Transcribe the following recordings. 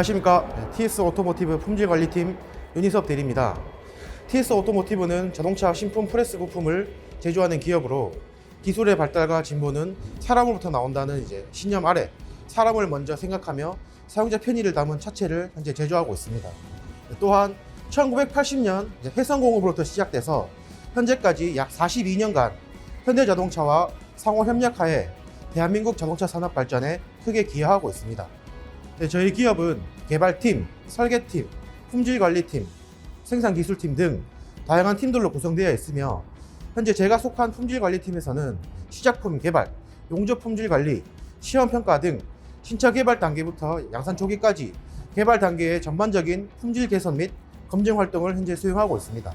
안녕하십니까. 네, TS 오토모티브 품질관리팀 윤희섭 대리입니다. TS 오토모티브는 자동차 신품 프레스 부품을 제조하는 기업으로 기술의 발달과 진보는 사람으로부터 나온다는 이제 신념 아래 사람을 먼저 생각하며 사용자 편의를 담은 차체를 현재 제조하고 있습니다. 또한 1980년 이제 해상공업으로부터 시작돼서 현재까지 약 42년간 현대자동차와 상호 협력하에 대한민국 자동차 산업 발전에 크게 기여하고 있습니다. 네, 저희 기업은 개발팀, 설계팀, 품질관리팀, 생산기술팀 등 다양한 팀들로 구성되어 있으며 현재 제가 속한 품질관리팀에서는 시작품 개발, 용접 품질관리, 시험평가 등 신차 개발 단계부터 양산 초기까지 개발 단계의 전반적인 품질 개선 및 검증 활동을 현재 수행하고 있습니다.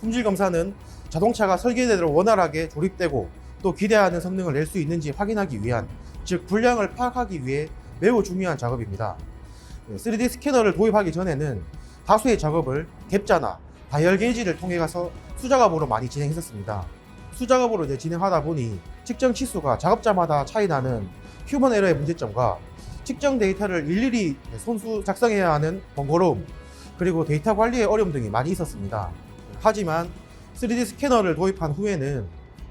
품질 검사는 자동차가 설계대로 원활하게 조립되고 또 기대하는 성능을 낼 수 있는지 확인하기 위한 즉 불량을 파악하기 위해 매우 중요한 작업입니다. 3D 스캐너를 도입하기 전에는 다수의 작업을 갭자나 다이얼 게이지를 통해 가서 수작업으로 많이 진행했었습니다. 수작업으로 이제 진행하다 보니 측정 치수가 작업자마다 차이 나는 휴먼 에러의 문제점과 측정 데이터를 일일이 손수 작성해야 하는 번거로움 그리고 데이터 관리의 어려움 등이 많이 있었습니다. 하지만 3D 스캐너를 도입한 후에는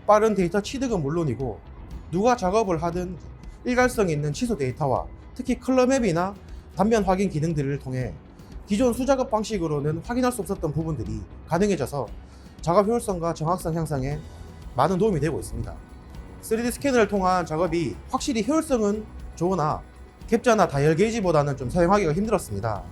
빠른 데이터 취득은 물론이고 누가 작업을 하든 일관성 있는 취소 데이터와 특히 컬러맵이나 단면 확인 기능들을 통해 기존 수작업 방식으로는 확인할 수 없었던 부분들이 가능해져서 작업 효율성과 정확성 향상에 많은 도움이 되고 있습니다. 3D 스캐너를 통한 작업이 확실히 효율성은 좋으나 캡자나 다이얼 게이지보다는 좀 사용하기가 힘들었습니다.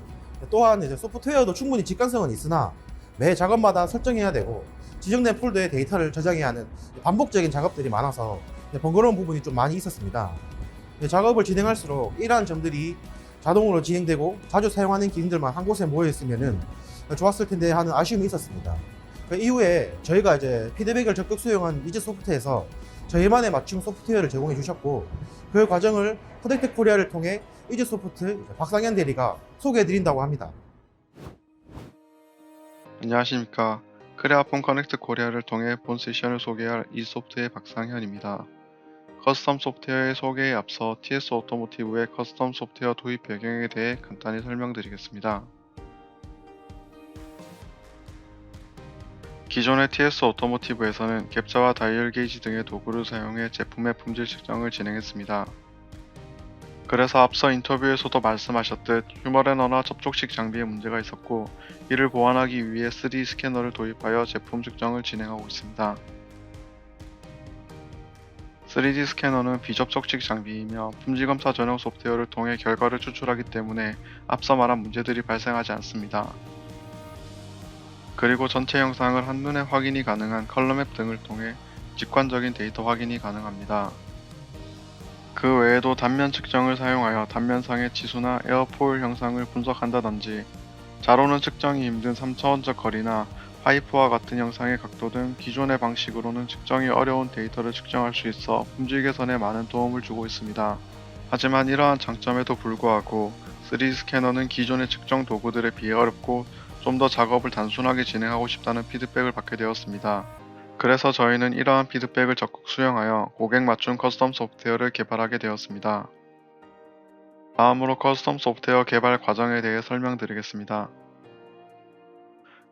또한 이제 소프트웨어도 충분히 직관성은 있으나 매 작업마다 설정해야 되고 지정된 폴더에 데이터를 저장해야 하는 반복적인 작업들이 많아서 번거로운 부분이 좀 많이 있었습니다. 작업을 진행할수록 이러한 점들이 자동으로 진행되고 자주 사용하는 기능들만 한 곳에 모여 있으면 좋았을 텐데 하는 아쉬움이 있었습니다. 그 이후에 저희가 이제 피드백을 적극 수용한 이즈 소프트에서 저희만의 맞춤 소프트웨어를 제공해 주셨고 그 과정을 퍼펙트 코리아를 통해 이즈 소프트 박상현 대리가 소개해 드린다고 합니다. 안녕하십니까. 크레아폰 커넥트 코리아를 통해 본 세션을 소개할 이 소프트의 박상현입니다. 커스텀 소프트웨어의 소개에 앞서 TS 오토모티브의 커스텀 소프트웨어 도입 배경에 대해 간단히 설명드리겠습니다. 기존의 TS 오토모티브에서는 갭자와 다이얼 게이지 등의 도구를 사용해 제품의 품질 측정을 진행했습니다. 그래서 앞서 인터뷰에서도 말씀하셨듯 휴머레너나 접촉식 장비에 문제가 있었고 이를 보완하기 위해 3D 스캐너를 도입하여 제품 측정을 진행하고 있습니다. 3D 스캐너는 비접촉식 장비이며 품질 검사 전용 소프트웨어를 통해 결과를 추출하기 때문에 앞서 말한 문제들이 발생하지 않습니다. 그리고 전체 영상을 한눈에 확인이 가능한 컬러맵 등을 통해 직관적인 데이터 확인이 가능합니다. 그 외에도 단면 측정을 사용하여 단면상의 치수나 에어포일 형상을 분석한다든지 자로는 측정이 힘든 3차원적 거리나 파이프와 같은 형상의 각도 등 기존의 방식으로는 측정이 어려운 데이터를 측정할 수 있어 품질 개선에 많은 도움을 주고 있습니다. 하지만 이러한 장점에도 불구하고 3D 스캐너는 기존의 측정 도구들에 비해 어렵고 좀 더 작업을 단순하게 진행하고 싶다는 피드백을 받게 되었습니다. 그래서 저희는 이러한 피드백을 적극 수용하여 고객 맞춤 커스텀 소프트웨어를 개발하게 되었습니다. 다음으로 커스텀 소프트웨어 개발 과정에 대해 설명드리겠습니다.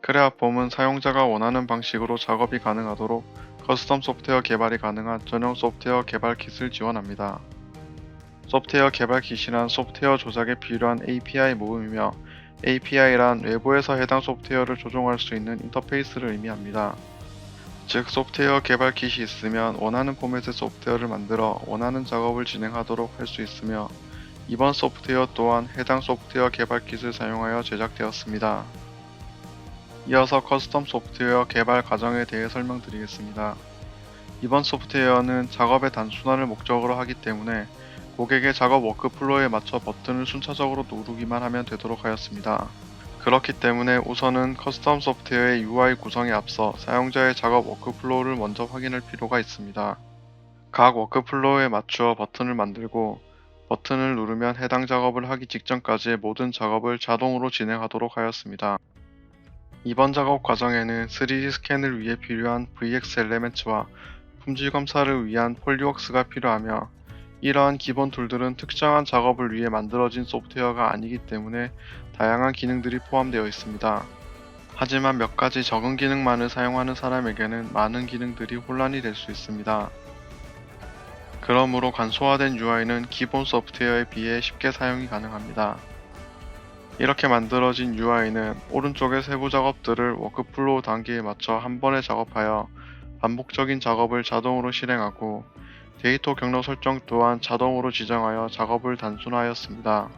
크레아폼은 사용자가 원하는 방식으로 작업이 가능하도록 커스텀 소프트웨어 개발이 가능한 전용 소프트웨어 개발 킷을 지원합니다. 소프트웨어 개발 킷이란 소프트웨어 조작에 필요한 API 모음이며 API란 외부에서 해당 소프트웨어를 조종할 수 있는 인터페이스를 의미합니다. 즉 소프트웨어 개발 킷이 있으면 원하는 포맷의 소프트웨어를 만들어 원하는 작업을 진행하도록 할 수 있으며 이번 소프트웨어 또한 해당 소프트웨어 개발 킷을 사용하여 제작되었습니다. 이어서 커스텀 소프트웨어 개발 과정에 대해 설명드리겠습니다. 이번 소프트웨어는 작업의 단순화를 목적으로 하기 때문에 고객의 작업 워크플로우에 맞춰 버튼을 순차적으로 누르기만 하면 되도록 하였습니다. 그렇기 때문에 우선은 커스텀 소프트웨어의 UI 구성에 앞서 사용자의 작업 워크플로우를 먼저 확인할 필요가 있습니다. 각 워크플로우에 맞추어 버튼을 만들고 버튼을 누르면 해당 작업을 하기 직전까지의 모든 작업을 자동으로 진행하도록 하였습니다. 이번 작업 과정에는 3D 스캔을 위해 필요한 VX 엘레멘츠와 품질 검사를 위한 폴리웍스가 필요하며 이러한 기본 툴들은 특정한 작업을 위해 만들어진 소프트웨어가 아니기 때문에 다양한 기능들이 포함되어 있습니다. 하지만 몇 가지 적은 기능만을 사용하는 사람에게는 많은 기능들이 혼란이 될 수 있습니다. 그러므로 간소화된 UI는 기본 소프트웨어에 비해 쉽게 사용이 가능합니다. 이렇게 만들어진 UI는 오른쪽의 세부 작업들을 워크플로우 단계에 맞춰 한 번에 작업하여 반복적인 작업을 자동으로 실행하고 데이터 경로 설정 또한 자동으로 지정하여 작업을 단순화하였습니다.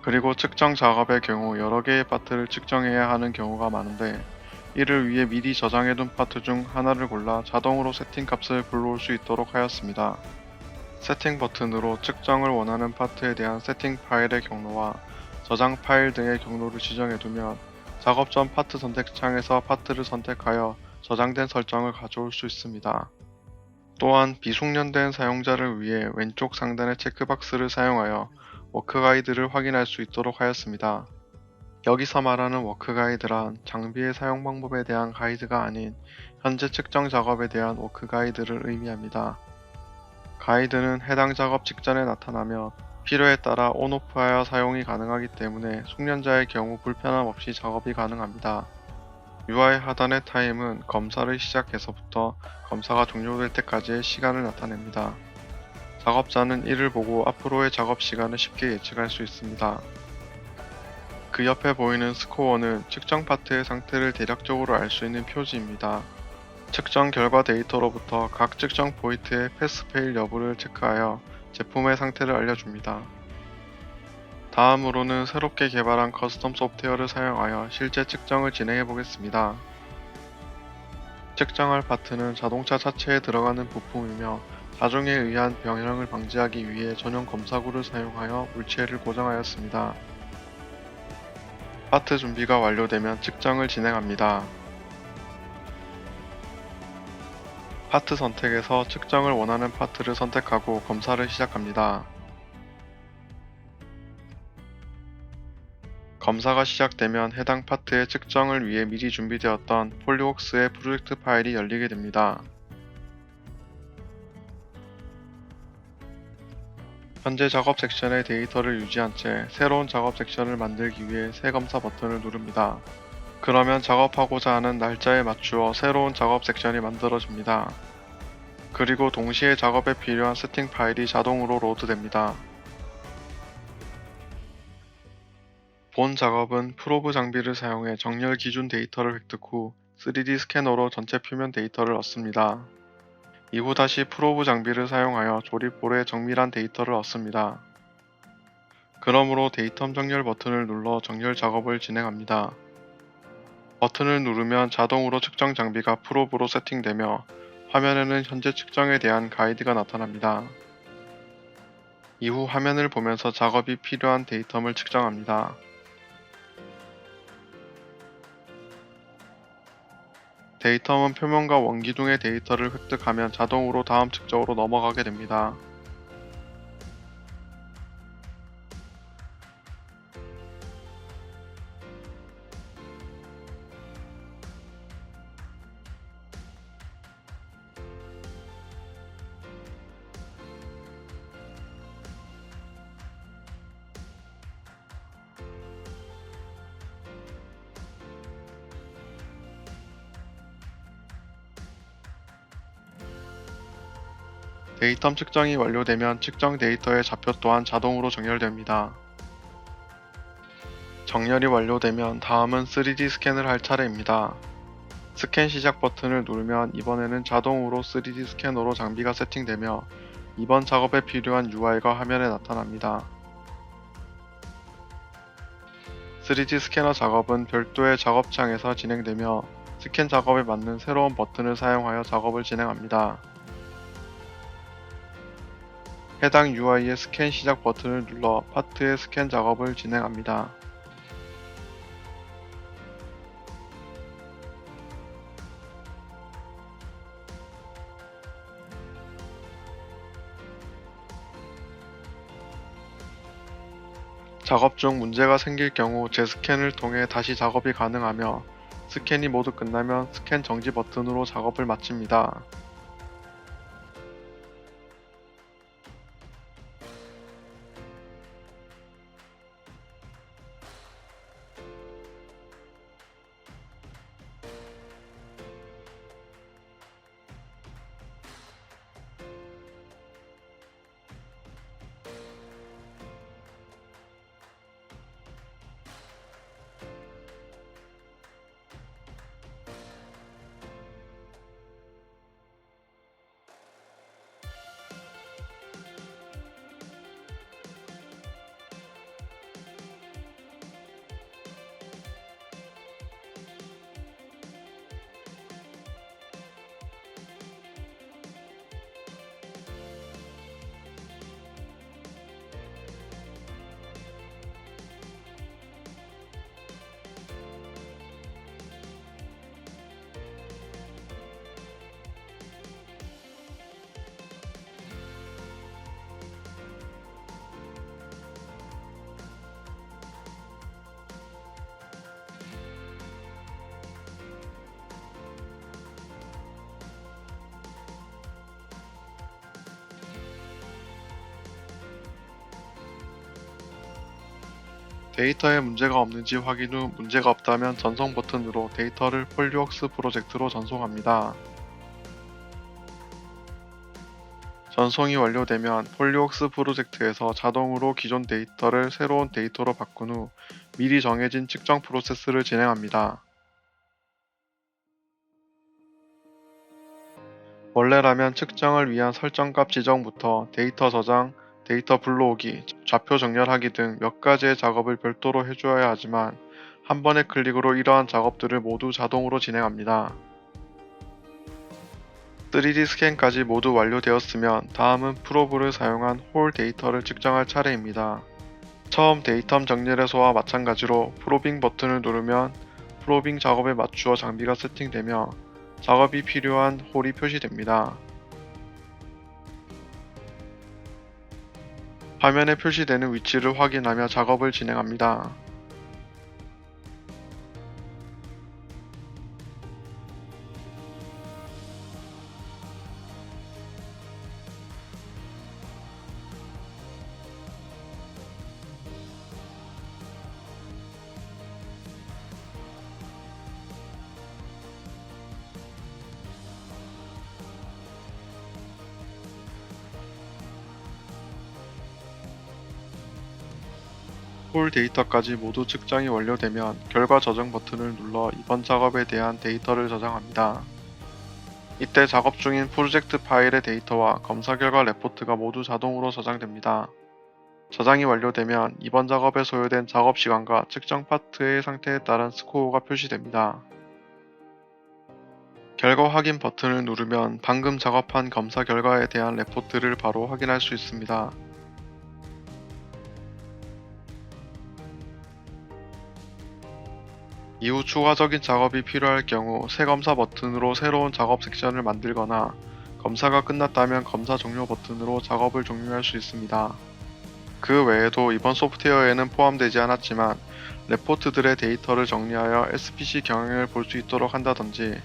그리고 측정 작업의 경우 여러 개의 파트를 측정해야 하는 경우가 많은데 이를 위해 미리 저장해둔 파트 중 하나를 골라 자동으로 세팅 값을 불러올 수 있도록 하였습니다. 세팅 버튼으로 측정을 원하는 파트에 대한 세팅 파일의 경로와 저장 파일 등의 경로를 지정해 두면 작업 전 파트 선택 창에서 파트를 선택하여 저장된 설정을 가져올 수 있습니다. 또한 비숙련된 사용자를 위해 왼쪽 상단의 체크박스를 사용하여 워크 가이드를 확인할 수 있도록 하였습니다. 여기서 말하는 워크 가이드란 장비의 사용 방법에 대한 가이드가 아닌 현재 측정 작업에 대한 워크 가이드를 의미합니다. 가이드는 해당 작업 직전에 나타나며 필요에 따라 온오프하여 사용이 가능하기 때문에 숙련자의 경우 불편함 없이 작업이 가능합니다. UI 하단의 타임은 검사를 시작해서부터 검사가 종료될 때까지의 시간을 나타냅니다. 작업자는 이를 보고 앞으로의 작업 시간을 쉽게 예측할 수 있습니다. 그 옆에 보이는 스코어는 측정 파트의 상태를 대략적으로 알 수 있는 표지입니다. 측정 결과 데이터로부터 각 측정 포인트의 패스 페일 여부를 체크하여 제품의 상태를 알려줍니다. 다음으로는 새롭게 개발한 커스텀 소프트웨어를 사용하여 실제 측정을 진행해 보겠습니다. 측정할 파트는 자동차 자체에 들어가는 부품이며 자중에 의한 변형을 방지하기 위해 전용 검사구를 사용하여 물체를 고정하였습니다. 파트 준비가 완료되면 측정을 진행합니다. 파트 선택에서 측정을 원하는 파트를 선택하고 검사를 시작합니다. 검사가 시작되면 해당 파트의 측정을 위해 미리 준비되었던 폴리웍스의 프로젝트 파일이 열리게 됩니다. 현재 작업 섹션의 데이터를 유지한 채 새로운 작업 섹션을 만들기 위해 새 검사 버튼을 누릅니다. 그러면 작업하고자 하는 날짜에 맞추어 새로운 작업 섹션이 만들어집니다. 그리고 동시에 작업에 필요한 세팅 파일이 자동으로 로드됩니다. 본 작업은 프로브 장비를 사용해 정렬 기준 데이터를 획득 후 3D 스캐너로 전체 표면 데이터를 얻습니다. 이후 다시 프로브 장비를 사용하여 조립볼에 정밀한 데이터를 얻습니다. 그러므로 데이터 정렬 버튼을 눌러 정렬 작업을 진행합니다. 버튼을 누르면 자동으로 측정 장비가 프로브로 세팅되며 화면에는 현재 측정에 대한 가이드가 나타납니다. 이후 화면을 보면서 작업이 필요한 데이텀을 측정합니다. 데이텀은 표면과 원기둥의 데이터를 획득하면 자동으로 다음 측정으로 넘어가게 됩니다. 데이텀 측정이 완료되면 측정 데이터의 좌표 또한 자동으로 정렬됩니다. 정렬이 완료되면 다음은 3D 스캔을 할 차례입니다. 스캔 시작 버튼을 누르면 이번에는 자동으로 3D 스캐너로 장비가 세팅되며 이번 작업에 필요한 UI가 화면에 나타납니다. 3D 스캐너 작업은 별도의 작업창에서 진행되며 스캔 작업에 맞는 새로운 버튼을 사용하여 작업을 진행합니다. 해당 UI의 스캔 시작 버튼을 눌러 파트의 스캔 작업을 진행합니다. 작업 중 문제가 생길 경우 재스캔을 통해 다시 작업이 가능하며 스캔이 모두 끝나면 스캔 정지 버튼으로 작업을 마칩니다. 데이터에 문제가 없는지 확인 후 문제가 없다면 전송 버튼으로 데이터를 폴리웍스 프로젝트로 전송합니다. 전송이 완료되면 폴리웍스 프로젝트에서 자동으로 기존 데이터를 새로운 데이터로 바꾼 후 미리 정해진 측정 프로세스를 진행합니다. 원래라면 측정을 위한 설정값 지정부터 데이터 저장, 데이터 불러오기, 좌표 정렬하기 등 몇 가지의 작업을 별도로 해주어야 하지만 한 번의 클릭으로 이러한 작업들을 모두 자동으로 진행합니다. 3D 스캔까지 모두 완료되었으면 다음은 프로브를 사용한 홀 데이터를 측정할 차례입니다. 처음 데이터 정렬에서와 마찬가지로 프로빙 버튼을 누르면 프로빙 작업에 맞추어 장비가 세팅되며 작업이 필요한 홀이 표시됩니다. 화면에 표시되는 위치를 확인하며 작업을 진행합니다. 홀 데이터까지 모두 측정이 완료되면 결과 저장 버튼을 눌러 이번 작업에 대한 데이터를 저장합니다. 이때 작업 중인 프로젝트 파일의 데이터와 검사 결과 레포트가 모두 자동으로 저장됩니다. 저장이 완료되면 이번 작업에 소요된 작업 시간과 측정 파트의 상태에 따른 스코어가 표시됩니다. 결과 확인 버튼을 누르면 방금 작업한 검사 결과에 대한 레포트를 바로 확인할 수 있습니다. 이후 추가적인 작업이 필요할 경우 새 검사 버튼으로 새로운 작업 섹션을 만들거나 검사가 끝났다면 검사 종료 버튼으로 작업을 종료할 수 있습니다. 그 외에도 이번 소프트웨어에는 포함되지 않았지만 레포트들의 데이터를 정리하여 SPC 경영을 볼 수 있도록 한다든지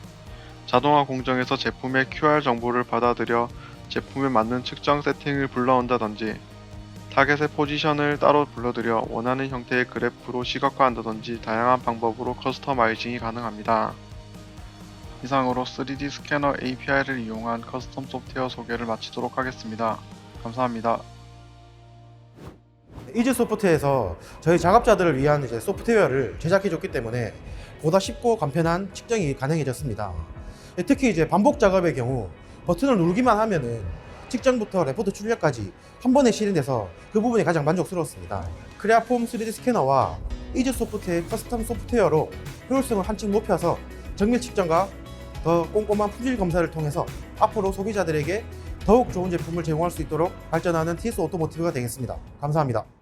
자동화 공정에서 제품의 QR 정보를 받아들여 제품에 맞는 측정 세팅을 불러온다든지 타겟의 포지션을 따로 불러들여 원하는 형태의 그래프로 시각화한다든지 다양한 방법으로 커스터마이징이 가능합니다. 이상으로 3D 스캐너 API를 이용한 커스텀 소프트웨어 소개를 마치도록 하겠습니다. 감사합니다. 이즈 소프트에서 저희 작업자들을 위한 이제 소프트웨어를 제작해줬기 때문에 보다 쉽고 간편한 측정이 가능해졌습니다. 특히 이제 반복 작업의 경우 버튼을 누르기만 하면은 측정부터 레포트 출력까지 한 번에 실행돼서 그 부분이 가장 만족스러웠습니다. 크레아폼 3D 스캐너와 이즈 소프트의 커스텀 소프트웨어로 효율성을 한층 높여서 정밀 측정과 더 꼼꼼한 품질 검사를 통해서 앞으로 소비자들에게 더욱 좋은 제품을 제공할 수 있도록 발전하는 TS 오토모티브가 되겠습니다. 감사합니다.